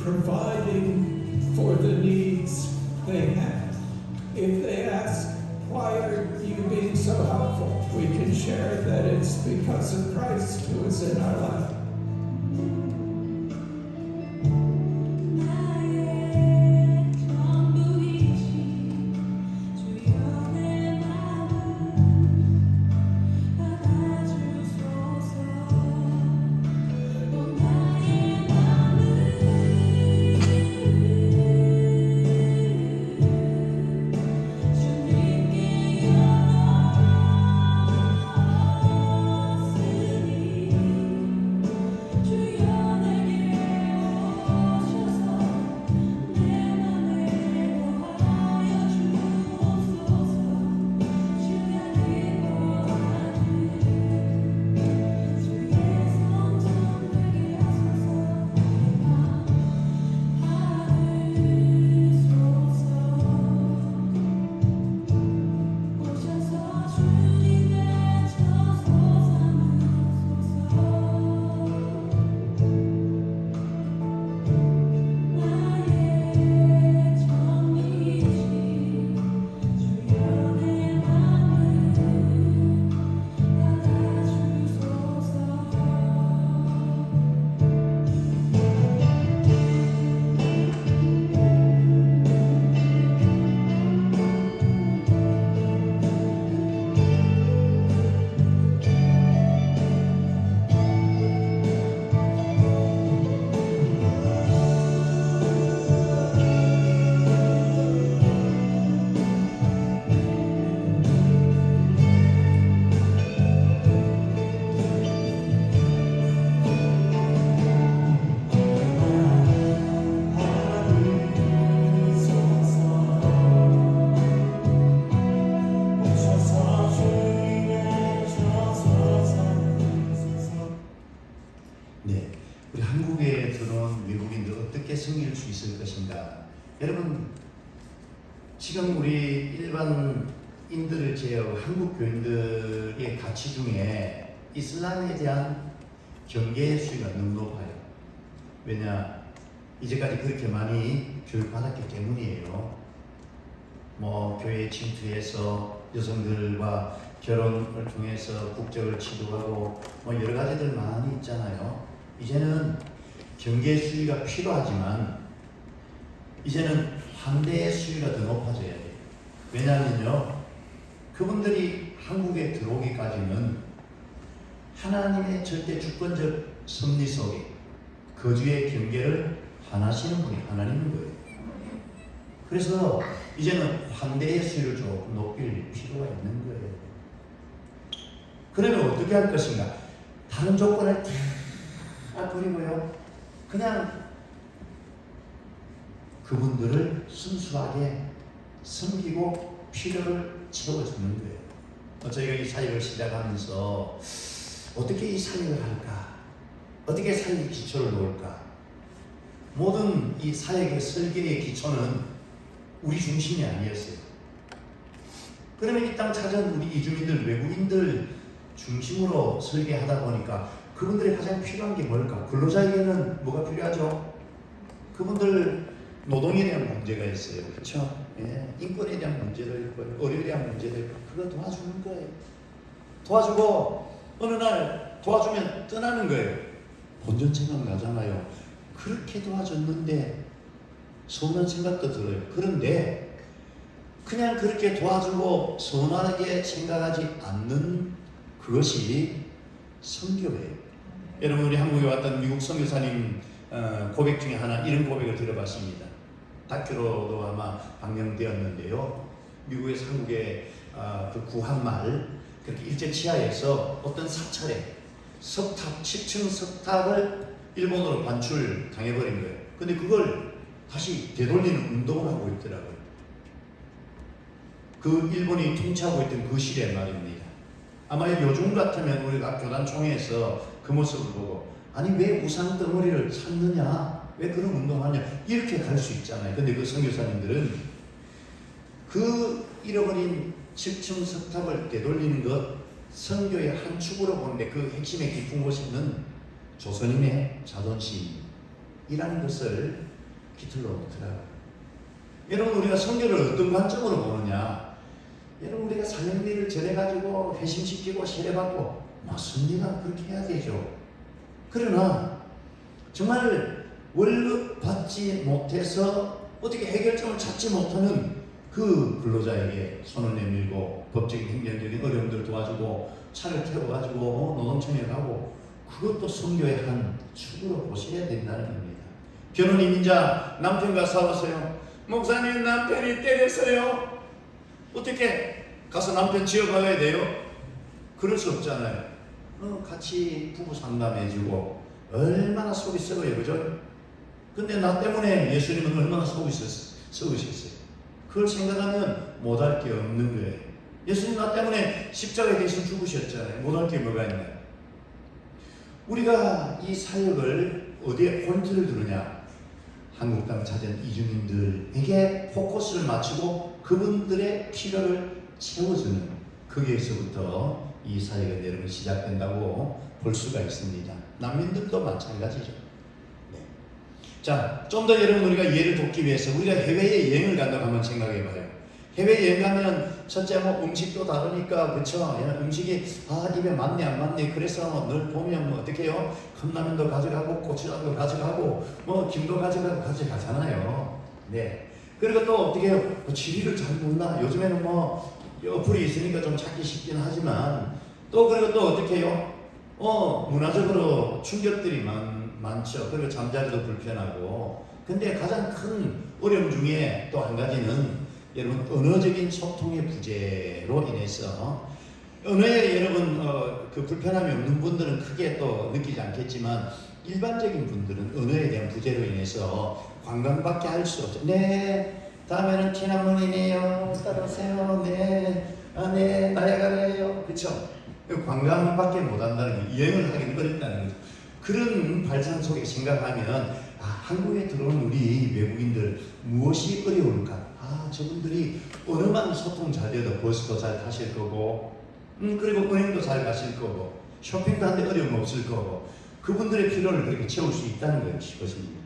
providing for the needs they have. If they ask, why are you being so helpful? We can share that it's because of Christ who is in our life. 교인들의 가치 중에 이슬람에 대한 경계의 수위가 너무 높아요. 왜냐, 이제까지 그렇게 많이 교육받았기 때문이에요. 뭐 교회 침투해서 여성들과 결혼을 통해서 국적을 취득하고 뭐 여러 가지들 많이 있잖아요. 이제는 경계 수위가 필요하지만 이제는 환대의 수위가 더 높아져야 돼요. 왜냐하면요, 그분들이 한국에 들어오기까지는 하나님의 절대 주권적 섭리 속에 거주의 경계를 하나시는 분이 하나님인 거예요. 그래서 이제는 환대의 수위를 조금 높일 필요가 있는 거예요. 그러면 어떻게 할 것인가? 다른 조건을 다 버리고요. 그냥 그분들을 순수하게 섬기고 필요를 채워주는 거예요. 어, 저희가 이 사역을 시작하면서 어떻게 이 사역을 할까? 어떻게 사역의 기초를 놓을까? 모든 이 사역의 설계의 기초는 우리 중심이 아니었어요. 그러면 이 땅 찾은 우리 이주민들, 외국인들 중심으로 설계하다 보니까 그분들이 가장 필요한 게 뭘까? 근로자에게는 뭐가 필요하죠? 그분들 노동에 대한 문제가 있어요. 그렇죠? 예, 인권에 대한 문제도 있고 의료에 대한 문제도 있고 그거 도와주는 거예요. 도와주고 어느 날 도와주면 떠나는 거예요. 본전 생각 나잖아요. 그렇게 도와줬는데 서운한 생각도 들어요. 그런데 그냥 그렇게 도와주고 서운하게 생각하지 않는 그것이 선교예요. 여러분 우리 한국에 왔던 미국 선교사님 어, 고백 중에 하나 이런 고백을 들어봤습니다. 다큐로도 아마 방영되었는데요. 미국에서 한국의 어, 그 구한말 그렇게 일제 치하에서 어떤 사찰에 석탑 10층 석탑을 일본으로 반출 당해버린 거예요. 근데 그걸 다시 되돌리는 운동을 하고 있더라고요. 그 일본이 통치하고 있던 그 시대 말입니다. 아마 요즘 같으면 우리가 교단총회에서 그 모습을 보고 아니 왜 우상 덩어리를 찾느냐 왜 그런 운동하냐 이렇게 갈 수 있잖아요. 근데 그 선교사님들은 그 잃어버린 7층 석탑을 되돌리는 것 선교의 한 축으로 보는데 그 핵심의 깊은 곳에는 조선인의 자존심이 이라는 것을 깃들로 놓더라고요. 여러분 우리가 성경을 어떤 관점으로 보느냐? 여러분 우리가 사형리를 전해가지고 회심시키고 세례받고 맞습니다. 그렇게 해야 되죠. 그러나 정말 월급 받지 못해서 어떻게 해결점을 찾지 못하는 그 근로자에게 손을 내밀고 법적인 행정적인 어려움들을 도와주고 차를 태워가지고 어, 노동청에 가고 그것도 성교의 한 축으로 보셔야 된다는 겁니다. 결혼 이민 자 남편과 싸웠어요. 목사님 남편이 때렸어요. 어떻게 가서 남편 지어가야 돼요? 그럴 수 없잖아요. 어, 같이 부부 상담해주고 얼마나 속이 썩어요, 그죠? 근데 나 때문에 예수님은 얼마나 썩- 썩으셨어요. 그걸 생각하면 못할 게 없는 거예요. 예수님 나 때문에 십자가에 대해서 죽으셨잖아요. 못할 게 뭐가 있나요? 우리가 이 사역을 어디에 포인트를 두느냐? 한국 땅 찾은 이주민들에게 포커스를 맞추고 그분들의 필요를 채워주는 거기에서부터 이 사역은 여러분 시작된다고 볼 수가 있습니다. 난민들도 마찬가지죠. 네. 자, 좀 더 여러분 우리가 이해를 돕기 위해서 우리가 해외에 여행을 간다고 한번 생각해 봐요. 해외 여행 가면 첫째 뭐 음식도 다르니까? 예, 음식이 아 입에 맞네 안 맞네 그래서 늘 보면 뭐 어떻게 해요? 컵라면도 가져가고 고추장도 가져가고 뭐 김도 가져가고 가져가잖아요. 네. 그리고 또 어떻게 해요? 그 지리를 잘 몰라. 요즘에는 뭐 어플이 있으니까 좀 찾기 쉽긴 하지만 또 그리고 또 어떻게 해요? 어 문화적으로 충격들이 많, 많죠. 그리고 잠자리도 불편하고. 근데 가장 큰 어려움 중에 또 한 가지는 여러분 언어적인 소통의 부재로 인해서 언어에 여러분 어, 그 불편함이 없는 분들은 크게 또 느끼지 않겠지만 일반적인 분들은 언어에 대한 부재로 인해서 관광밖에 할 수 없죠. 네, 다음에는 티나문이네요. 따라오세요. 네, 아, 네, 나야가라예요. 그렇죠? 관광밖에 못 한다는 거, 여행을 하기 어렵다는 거죠. 그런 발상 속에 생각하면 아, 한국에 들어온 우리 외국인들 무엇이 어려울까? 아, 저분들이 언어만 소통 잘 돼도 버스도 잘 타실 거고, 음, 그리고 은행도 잘 가실 거고, 쇼핑도 하는데 어려움 없을 거고, 그분들의 필요를 그렇게 채울 수 있다는 것입니다.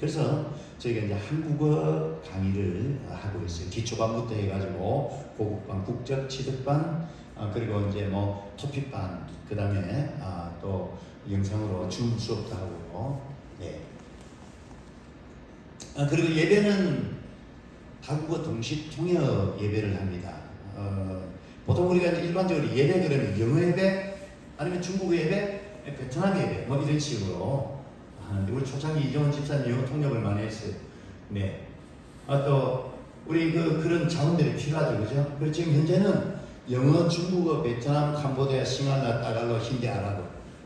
그래서 저희가 이제 한국어 강의를 하고 있어요. 기초반부터 해가지고 고급반, 국적 취득반, 아, 그리고 이제 뭐 토픽반, 그 다음에 아, 또 영상으로 줌 수업도 하고, 네. 아, 그리고 예배는 다국어 동시 통역 예배를 합니다. 어, 보통 우리가 일반적으로 예배 그러면 영어 예배, 아니면 중국어 예배, 베트남 예배, 뭐 이런 식으로 하는데 우리 초창기 이정원 집사님 영어 통역을 많이 했어요. 네. 아, 또 우리 그 그런 자원들이 필요하죠, 그죠? 그리고 지금 현재는 영어, 중국어, 베트남, 캄보디아, 싱갈라, 따갈로, 힌디, 아랍어.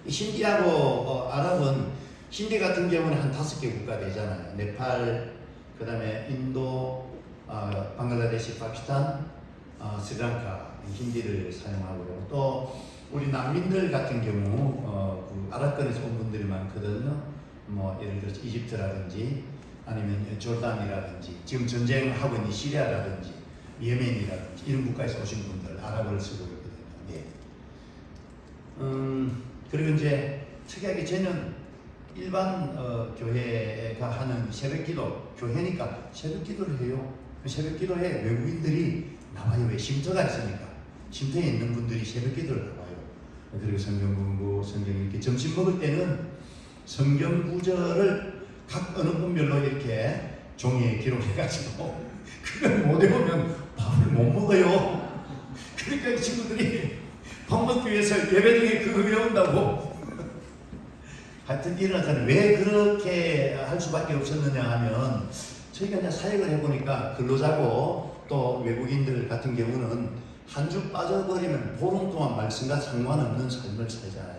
이 힌디하고 어, 아랍은 힌디 같은 경우는 한 다섯 개 국가 되잖아요. 네팔, 그 다음에 인도, 어, 방글라데시, 파키스탄, 어, 스리랑카 힌디를 사용하고요. 또 우리 난민들 같은 경우 어, 그 아랍권에서 온 분들이 많거든요. 뭐 예를 들어서 이집트라든지 아니면 조단이라든지 지금 전쟁하고 있는 시리아라든지 예멘이라든지 이런 국가에서 오신 분들 아랍어를 쓰고 있거든요. 예. 음, 그리고 이제 특이하게 저는 일반 어, 교회가 하는 새벽기도 교회니까 새벽기도를 해요. 그 새벽기도에 외국인들이 나와요. 왜 쉼터가 있으니까 쉼터에 있는 분들이 새벽기도를 나와요. 그리고 성경 공부, 성경 이렇게 점심 먹을 때는 성경 구절을 각 어느 분별로 이렇게 종이에 기록해가지고 그걸 못 외우면 밥을 못 먹어요. 그러니까 이 친구들이 밥 먹기 위해서 예배 중에 그거 외운다고. 하여튼 일어나서는 왜 그렇게 할 수밖에 없었느냐 하면 저희가 이제 사역을 해보니까 근로자고 또 외국인들 같은 경우는 한 주 빠져버리면 보름 동안 말씀과 상관없는 삶을 살잖아요.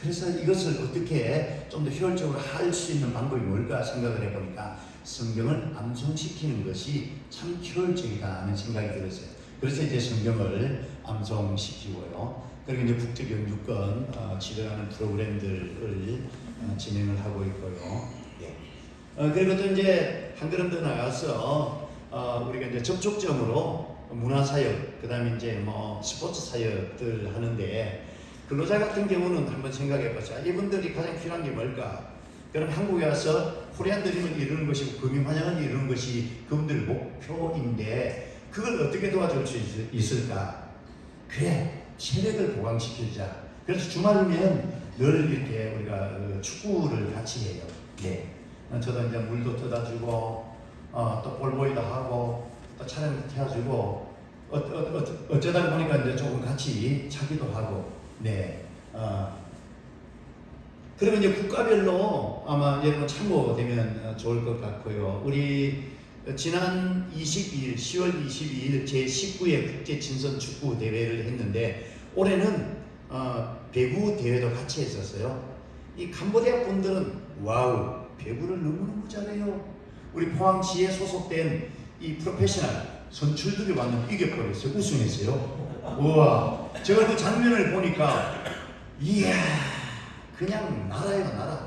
그래서 이것을 어떻게 좀 더 효율적으로 할 수 있는 방법이 뭘까 생각을 해보니까 성경을 암송시키는 것이 참 효율적이다 하는 생각이 들었어요. 그래서 이제 성경을 암송시키고요. 그리고 이제 국제경주권 어, 지도하는 프로그램들을 어, 진행을 하고 있고요. 예. 어, 그리고 또 이제 한 걸음 더 나가서 어, 우리가 이제 접촉점으로 문화사역, 그 다음에 이제 뭐 스포츠 사역들 하는데 근로자 같은 경우는 한번 생각해 보자. 이분들이 가장 필요한 게 뭘까? 그럼 한국에 와서 코리안 드림을 이루는 것이고 금융환영을 이루는 것이 그분들의 목표인데 그걸 어떻게 도와줄 수 있- 있을까? 그래 체력을 보강시키자. 그래서 주말이면 늘 이렇게 우리가 그 축구를 같이 해요. 네. 어, 저도 이제 물도 떠다 주고 어, 또 볼보이도 하고 또 차량도 태워주고 어, 어, 어, 어쩌다 보니까 이제 조금 같이 자기도 하고 네. 어, 그러면 이제 국가별로 아마 여러분 참고되면 어, 좋을 것 같고요. 우리 지난 22일, 10월 22일 제 19회 국제 친선 축구 대회를 했는데 올해는 어, 배구 대회도 같이 했었어요. 이 캄보디아 분들은 와우 배구를 너무너무 잘해요. 우리 포항시에 소속된 이 프로페셔널 선출들이 완전 이겨버렸어요. 우승했어요. 우와 제가 그 장면을 보니까 이야 그냥 나라예요 나라.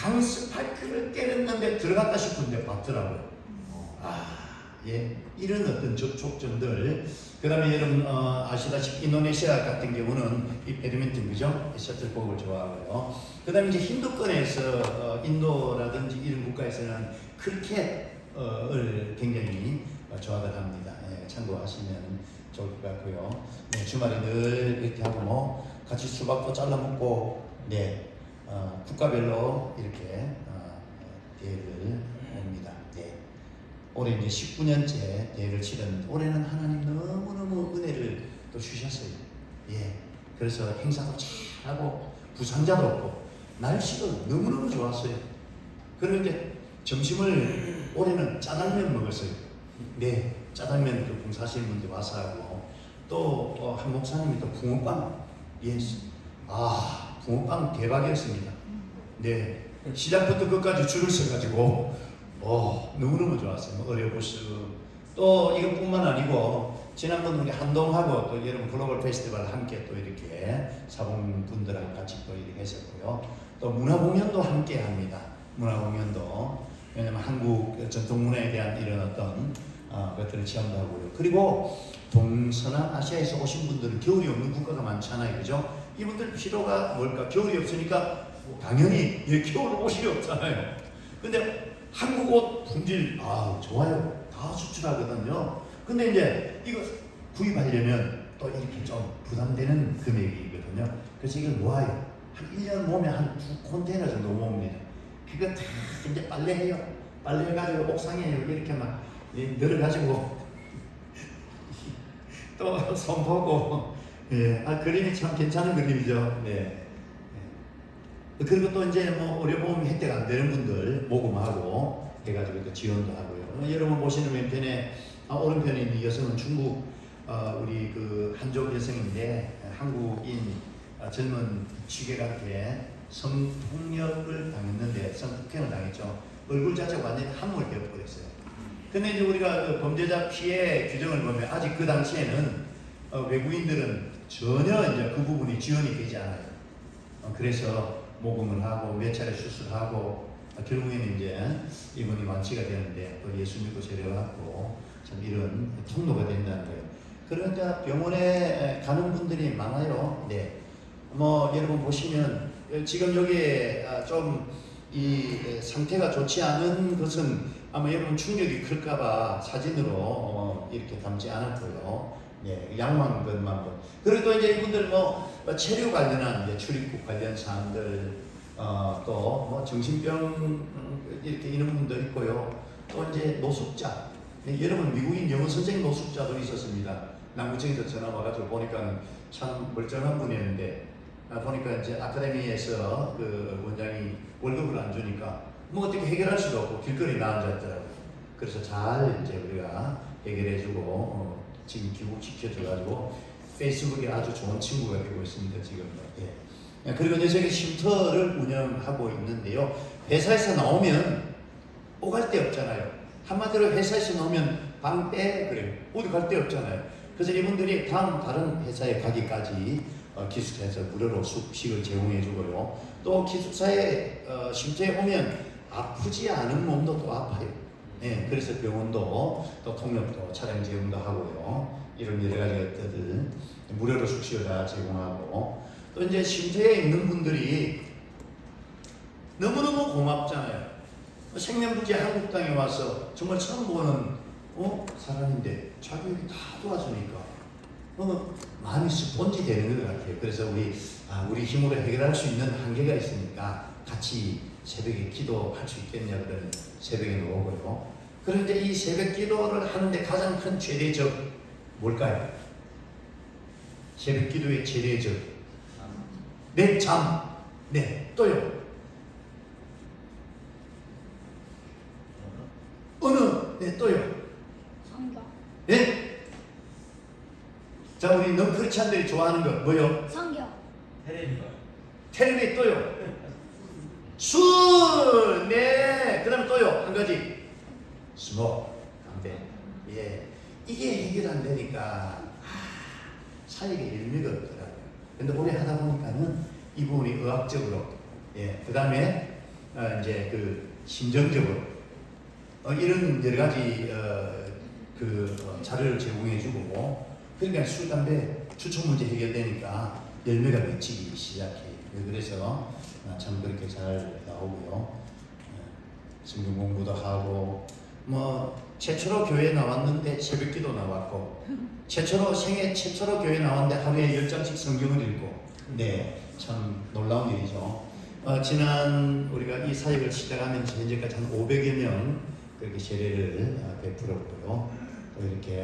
강 스파이크를 때렸는데 들어갔다 싶은데 맞더라고요. 아, 예. 이런 어떤 접촉점들. 그 다음에 여러분, 어, 아시다시피 인도네시아 같은 경우는 이 배드민턴, 그죠? 셔틀콕을 좋아하고요. 그 다음에 이제 힌두권에서, 어, 인도라든지 이런 국가에서는 크리켓을 굉장히 어, 좋아들 합니다. 예, 참고하시면 좋을 것 같고요. 네, 주말에 늘 이렇게 하고 뭐, 같이 수박도 잘라 먹고, 네. 어, 국가별로 이렇게 어, 대회를 합니다. 네. 올해 이제 19년째 대회를 치렀는데 올해는 하나님 너무너무 은혜를 또 주셨어요. 예. 그래서 행사도 잘하고 부상자도 없고 날씨도 너무너무 좋았어요. 그리고 점심을 올해는 짜장면 먹었어요. 네. 짜장면 그 봉사하시는 분들 와서 하고 또 어, 한 목사님이 또 붕어빵 예. 아 붕어빵 대박이었습니다. 네. 시작부터 끝까지 줄을 서가지고, 어, 너무너무 좋았어요. 뭐 어려부스. 또 이것뿐만 아니고, 지난번 우리 한동하고 또 여러분 글로벌 페스티벌 함께 또 이렇게 사봉 분들하고 같이 또 이렇게 했었고요. 또 문화 공연도 함께 합니다. 문화 공연도. 왜냐면 한국 전통 문화에 대한 이런 어떤 어, 것들을 체험도 하고요. 그리고 동서남 아시아에서 오신 분들은 겨울이 없는 국가가 많잖아요. 그죠? 이분들 필요가 뭘까? 겨울이 없으니까 뭐 당연히 예, 겨울 옷이 없잖아요. 근데 한국 옷 품질 아 좋아요. 다 수출하거든요. 근데 이제 이거 구입하려면 또 이렇게 좀 부담되는 금액이거든요. 그래서 이걸 모아요. 한 1년 모으면 한두 컨테이너 정도 모읍니다. 그거 다 이제 빨래해요. 빨래해가지고 옥상에 이렇게 막 예, 늘어가지고 또 손보고 예, 아 그림이 참 괜찮은 그림이죠. 네. 예. 그리고 또 이제 뭐 의료보험 혜택 안 되는 분들 모금하고 해가지고 또 지원도 하고요. 어, 여러분 보시는 왼편에 아, 오른편에 있는 여성은 중국 어, 우리 그 한족 여성인데 한국인 아, 젊은 취객한테 성폭력을 당했는데 성폭행을 당했죠. 얼굴 자체가 완전히 함몰 되어버렸어요. 근데 이제 우리가 그 범죄자 피해 규정을 보면 아직 그 당시에는 어, 외국인들은 전혀 이제 그 부분이 지원이 되지 않아요. 어, 그래서 모금을 하고 몇 차례 수술하고 어, 결국에는 이제 이분이 완치가 되는데 또 예수 믿고 재려갖고 참 이런 통로가 된다는 거예요. 그러니까 병원에 가는 분들이 많아요. 네. 뭐 여러분 보시면 지금 여기에 아, 좀이 상태가 좋지 않은 것은 아마 여러분 충격이 클까봐 사진으로 어, 이렇게 담지 않았고요. 예, 양호한 것만 보. 그리고 또 이제 이분들 뭐 체류 관련한 이제 출입국 관련 사항들 어, 또뭐 정신병 음, 이렇게 이런 분도 있고요. 또 이제 노숙자. 예, 여러분 미국인 영어 선생 노숙자도 있었습니다. 남구청에서 전화 와가지고 보니까 참 멀쩡한 분이었는데 아, 보니까 이제 아카데미에서 그 원장이 월급을 안 주니까 뭐 어떻게 해결할 수가 없고 길거리 나앉았더라고요. 그래서 잘 이제 우리가 해결해주고 어, 지금 귀국시켜줘가지고 페이스북에 아주 좋은 친구가 되고 있습니다 지금. 예. 그리고 이제 저기 쉼터를 운영하고 있는데요. 회사에서 나오면 오갈 데 없잖아요. 한마디로 회사에서 나오면 방 빼 그래요. 어디 갈 데 없잖아요. 그래서 이분들이 다음 다른 회사에 가기까지 어, 기숙사에서 무료로 숙식을 제공해 주고요. 또 기숙사에 어, 쉼터에 오면 아프지 않은 몸도 또 아파요. 예, 그래서 병원도 또 통역도 차량 제공도 하고요. 이런 여러 가지 것들 무료로 숙식을 다 제공하고 또 이제 쉼터에 있는 분들이 너무너무 고맙잖아요. 생명부지 한국 땅에 와서 정말 처음 보는 어 사람인데 자기들이 다 도와주니까 어 마음이 스폰지 되는 것 같아요. 그래서 우리 아, 우리 힘으로 해결할 수 있는 한계가 있으니까 같이 새벽에 기도할 수 있겠냐 그러는 새벽에 오고요. 그런데 이 새벽 기도를 하는데 가장 큰 최대적 뭘까요? 새벽 기도의 최대적 내 잠, 네 또요. 어느 네 또요. 성경. 네? 자 우리 넌 크리스찬들이 좋아하는 거 뭐요? 성경. 텔레비 또요. 술, 네. 그 다음 또요 한 가지. 스모, 담배. 예, 이게 해결 안 되니까 아, 사이가 의미가 없더라고요. 근데 오래 하다 보니까는 이 부분이 의학적으로, 예, 그 다음에 어, 이제 그 심정적으로 어, 이런 여러 가지 어, 그 어, 자료를 제공해주고 그러니까 술, 담배 추천 문제 해결되니까 열매가 맺히기 시작해요. 그래서 어, 참 그렇게 잘 나오고요. 어, 성경 공부도 하고 뭐 최초로 교회 나왔는데 새벽기도 나왔고 최초로 생애 최초로 교회 나왔는데 하루에 열 장씩 성경을 읽고 네 참 놀라운 일이죠. 어, 지난 우리가 이 사역을 시작하면서 현재까지 한 500여 명 그렇게 세례를 어, 베풀었고요. 또 이렇게